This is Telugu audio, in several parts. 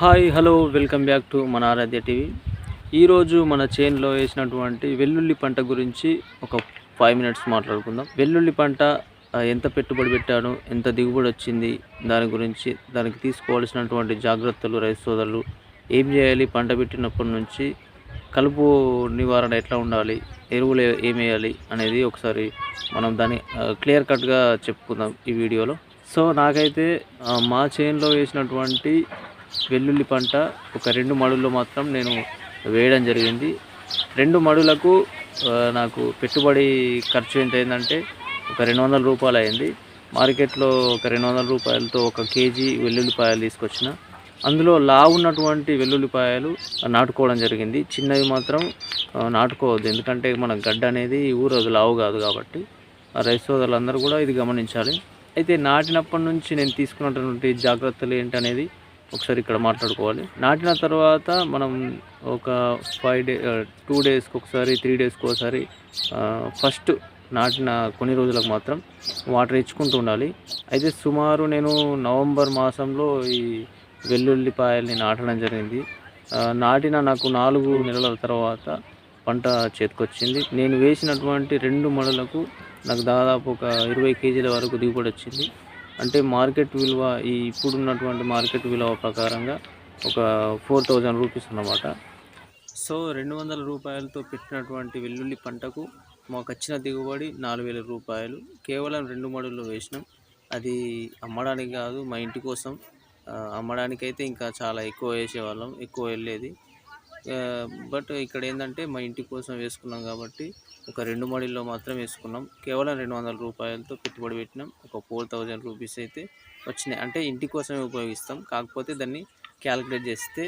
Hi hello welcome back to మన ఆరాధ్య టీవీ. ఈరోజు మన చేన్లో వేసినటువంటి వెల్లుల్లి పంట గురించి ఒక ఫైవ్ మినిట్స్ మాట్లాడుకుందాం. వెల్లుల్లి పంట ఎంత పెట్టుబడి పెట్టాను ఎంత దిగుబడి వచ్చింది దాని గురించి దానికి తీసుకోవాల్సినటువంటి జాగ్రత్తలు రైతు సోదరులు ఏం చేయాలి పంట పెట్టినప్పటి నుంచి కలుపు నివారణ ఎట్లా ఉండాలి ఎరువులు ఏమేయాలి ఏం వేయాలి అనేది ఒకసారి మనం దాన్ని క్లియర్ కట్గా చెప్పుకుందాం ఈ వీడియోలో. సో నాకైతే మా చేనులో వేసినటువంటి వెల్లుల్లి పంట ఒక రెండు మడుల్లో మాత్రం నేను వేయడం జరిగింది. రెండు మడులకు నాకు పెట్టుబడి ఖర్చు ఎంత అయిందంటే ఒక రెండు వందల రూపాయలు అయింది. మార్కెట్లో ఒక రెండు వందల రూపాయలతో ఒక కేజీ వెల్లుల్లిపాయలు తీసుకొచ్చిన. అందులో లావు ఉన్నటువంటి వెల్లుల్లిపాయలు నాటుకోవడం జరిగింది. చిన్నవి మాత్రం నాటుకోవద్దు. ఎందుకంటే మన గడ్డ అనేది ఊరోజు లావు కాదు కాబట్టి. రైతు సోదరులందరూ కూడా ఇది గమనించాలి. అయితే నాటినప్పటి నుంచి నేను తీసుకున్నటువంటి జాగ్రత్తలు ఏంటనేది ఒకసారి ఇక్కడ మాట్లాడుకోవాలి. నాటిన తర్వాత మనం ఒక ఫైవ్ డే టూ డేస్కి ఒకసారి త్రీ డేస్కి ఒకసారి uh, ఫస్ట్ నాటిన కొన్ని రోజులకు మాత్రం వాటర్ ఇచ్చుకుంటూ ఉండాలి. అయితే సుమారు నేను నవంబర్ మాసంలో ఈ వెల్లుల్లిపాయల్ని నాటడం జరిగింది. నాటిన నాకు నాలుగు నెలల తర్వాత పంట చేతికొచ్చింది. నేను వేసినటువంటి రెండు మడలకు నాకు దాదాపు ఒక ఇరవై కేజీల వరకు దిగుబడి వచ్చింది. అంటే మార్కెట్ విలువ ఈ ఇప్పుడున్నటువంటి మార్కెట్ విలువ ప్రకారంగా ఒక ఫోర్ థౌజండ్ రూపీస్ అన్నమాట. సో రెండు వందల రూపాయలతో పెట్టినటువంటి వెల్లుల్లి పంటకు మాకు వచ్చిన దిగుబడి నాలుగు వేల రూపాయలు. కేవలం రెండు మడుల్లో వేసినాం. అది అమ్మడానికి కాదు మా ఇంటి కోసం అమ్మడానికైతే ఇంకా చాలా ఎక్కువ వేసేవాళ్ళం ఎక్కువ వెళ్ళేది. బట్ ఇక్కడ ఏంటంటే మా ఇంటి కోసం వేసుకున్నాం కాబట్టి ఒక రెండు మడిల్లో మాత్రం వేసుకున్నాం. కేవలం రెండు వందల రూపాయలతో పెట్టుబడి పెట్టినాం. ఒక ఫోర్ థౌజండ్ రూపీస్ అయితే వచ్చినాయి. అంటే ఇంటి కోసమే ఉపయోగిస్తాం. కాకపోతే దాన్ని క్యాలిక్యులేట్ చేస్తే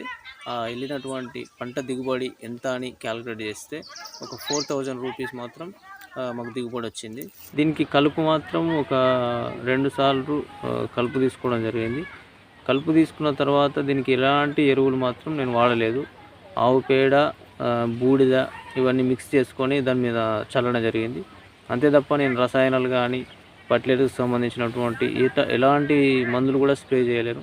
వెళ్ళినటువంటి పంట దిగుబడి ఎంత అని క్యాలిక్యులేట్ చేస్తే ఒక ఫోర్ థౌజండ్ రూపీస్ మాత్రం మాకు దిగుబడి వచ్చింది. దీనికి కలుపు మాత్రం ఒక రెండు సార్లు కలుపు తీసుకోవడం జరిగింది. కలుపు తీసుకున్న తర్వాత దీనికి ఎలాంటి ఎరువులు మాత్రం నేను వాడలేదు. ఆవు పేడ బూడిద ఇవన్నీ మిక్స్ చేసుకొని దాని మీద చల్లడం జరిగింది. అంతే తప్ప నేను రసాయనాలు కానీ ఫర్టిలైజర్కి సంబంధించినటువంటి ఈత ఎలాంటి మందులు కూడా స్ప్రే చేయలేను.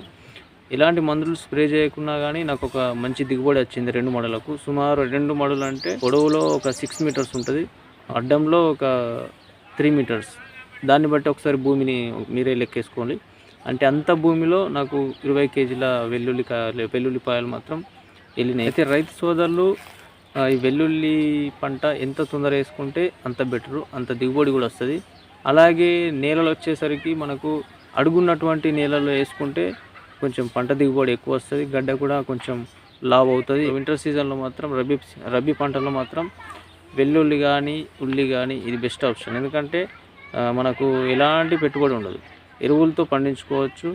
ఇలాంటి మందులు స్ప్రే చేయకున్నా కానీ నాకు ఒక మంచి దిగుబడి వచ్చింది రెండు మడలకు. సుమారు రెండు మడలు అంటే పొడవులో ఒక సిక్స్ మీటర్స్ ఉంటుంది. అడ్డంలో ఒక త్రీ మీటర్స్ దాన్ని బట్టి ఒకసారి భూమిని మీరే లెక్కేసుకోండి. అంటే అంత భూమిలో నాకు ఇరవై కేజీల వెల్లుల్లికాయలు వెల్లుల్లిపాయలు మాత్రం వెళ్ళినాయి. అయితే రైతు సోదరులు ఈ వెల్లుల్లి పంట ఎంత తొందర వేసుకుంటే అంత బెటరు అంత దిగుబడి కూడా వస్తుంది. అలాగే నేలలు వచ్చేసరికి మనకు అడుగున్నటువంటి నేలలో వేసుకుంటే కొంచెం పంట దిగుబడి ఎక్కువ వస్తుంది గడ్డ కూడా కొంచెం లావ్ అవుతుంది. వింటర్ సీజన్లో మాత్రం రబీ రబీ పంటలో మాత్రం వెల్లుల్లి కానీ ఉల్లి కానీ ఇది బెస్ట్ ఆప్షన్. ఎందుకంటే మనకు ఎలాంటి పెట్టుబడి ఉండదు. ఎరువులతో పండించుకోవచ్చు.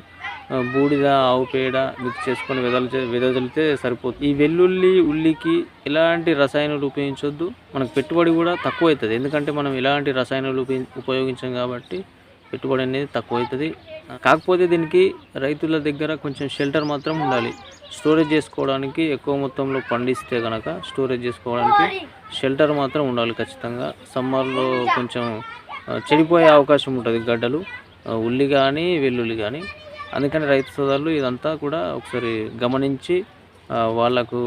బూడిద ఆవు పేడ మిక్స్ చేసుకొని వెదలు వెదజల్లితే సరిపోతుంది. ఈ వెల్లుల్లి ఉల్లికి ఎలాంటి రసాయనాలు ఉపయోగించొద్దు. మనకు పెట్టుబడి కూడా తక్కువ అవుతుంది ఎందుకంటే మనం ఎలాంటి రసాయనాలు ఉపయోగించాం కాబట్టి పెట్టుబడి అనేది తక్కువ అవుతుంది కాకపోతే దీనికి రైతుల దగ్గర కొంచెం షెల్టర్ మాత్రం ఉండాలి. స్టోరేజ్ చేసుకోవడానికి ఎక్కువ మొత్తంలో పండిస్తే కనుక స్టోరేజ్ చేసుకోవడానికి షెల్టర్ మాత్రం ఉండాలి ఖచ్చితంగా. సమ్మర్లో కొంచెం చెడిపోయే అవకాశం ఉంటుంది గడ్డలు. ఉల్లి కానీ వెల్లుల్లి కానీ అందుకని రైతు సోదరులు ఇదంతా కూడా ఒకసారి గమనించి వాళ్ళకు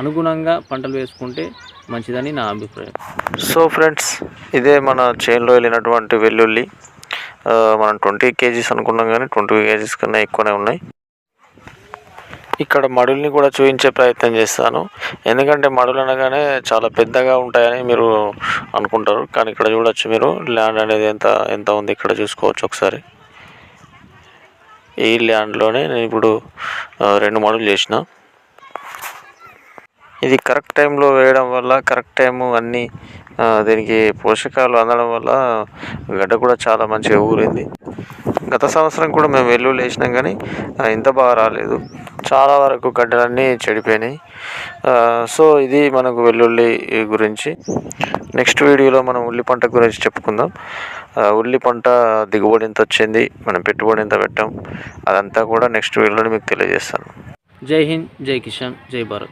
అనుగుణంగా పంటలు వేసుకుంటే మంచిదని నా అభిప్రాయం. సో ఫ్రెండ్స్ ఇదే మన చేన్లో వెళ్ళినటువంటి వెల్లుల్లి. మనం ట్వంటీ కేజీస్ అనుకున్నాం కానీ ట్వంటీ కేజీస్ కన్నా ఎక్కువనే ఉన్నాయి. ఇక్కడ మడుల్ని కూడా చూపించే ప్రయత్నం చేస్తాను. ఎందుకంటే మడులు అనగానే చాలా పెద్దగా ఉంటాయని మీరు అనుకుంటారు. కానీ ఇక్కడ చూడొచ్చు మీరు. ల్యాండ్ అనేది ఎంత ఎంత ఉంది ఇక్కడ చూసుకోవచ్చు ఒకసారి. ఈ ల్యాండ్లోనే నేను ఇప్పుడు రెండు మడులు చేసిన. ఇది కరెక్ట్ టైంలో వేయడం వల్ల కరెక్ట్ టైము అన్నీ దీనికి పోషకాలు అందడం వల్ల గడ్డ కూడా చాలా మంచిగా ఊరింది. గత సంవత్సరం కూడా మేము వెల్లుల్లి వేసినాం కానీ ఇంత బాగా రాలేదు. చాలా వరకు గడ్డలన్నీ చెడిపోయినాయి. సో ఇది మనకు వెల్లుల్లి గురించి. నెక్స్ట్ వీడియోలో మనం ఉల్లి పంట గురించి చెప్పుకుందాం. ఉల్లి పంట దిగుబడి ఎంత వచ్చింది మనం పెట్టుబడి ఎంత పెట్టాం అదంతా కూడా నెక్స్ట్ వీడియోలో మీకు తెలియజేస్తాను. జై హింద్ జై కిషన్ జై భారత్.